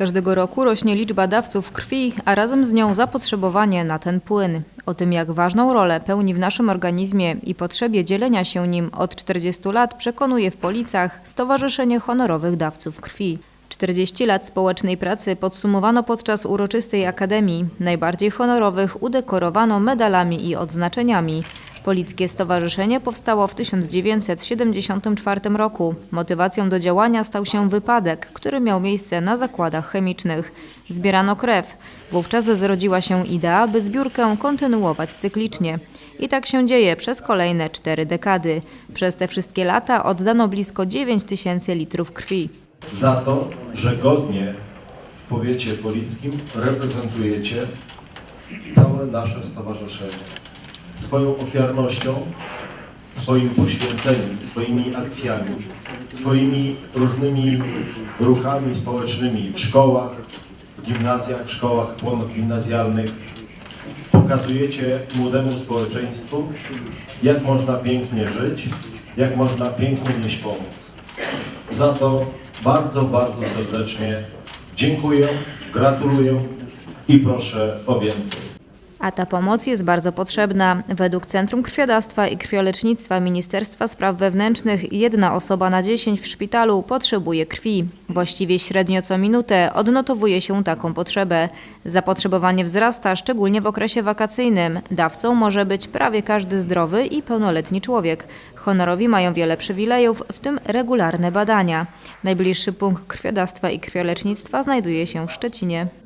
Każdego roku rośnie liczba dawców krwi, a razem z nią zapotrzebowanie na ten płyn. O tym, jak ważną rolę pełni w naszym organizmie i potrzebie dzielenia się nim od 40 lat przekonuje w Policach Stowarzyszenie Honorowych Dawców Krwi. 40 lat społecznej pracy podsumowano podczas uroczystej akademii. Najbardziej honorowych udekorowano medalami i odznaczeniami. Polickie Stowarzyszenie powstało w 1974 roku. Motywacją do działania stał się wypadek, który miał miejsce na zakładach chemicznych. Zbierano krew. Wówczas zrodziła się idea, by zbiórkę kontynuować cyklicznie. I tak się dzieje przez kolejne cztery dekady. Przez te wszystkie lata oddano blisko 9 tysięcy litrów krwi. za to, że godnie w powiecie polickim reprezentujecie całe nasze stowarzyszenie. Swoją ofiarnością, swoim poświęceniem, swoimi akcjami, swoimi różnymi ruchami społecznymi w szkołach, w gimnazjach, w szkołach ponadgimnazjalnych pokazujecie młodemu społeczeństwu, jak można pięknie żyć, jak można pięknie nieść pomoc. Za to bardzo, bardzo serdecznie dziękuję, gratuluję i proszę o więcej. A ta pomoc jest bardzo potrzebna. Według Centrum Krwiodawstwa i Krwiolecznictwa Ministerstwa Spraw Wewnętrznych jedna osoba na 10 w szpitalu potrzebuje krwi. Właściwie średnio co minutę odnotowuje się taką potrzebę. Zapotrzebowanie wzrasta, szczególnie w okresie wakacyjnym. Dawcą może być prawie każdy zdrowy i pełnoletni człowiek. Honorowi mają wiele przywilejów, w tym regularne badania. Najbliższy punkt krwiodawstwa i krwiolecznictwa znajduje się w Szczecinie.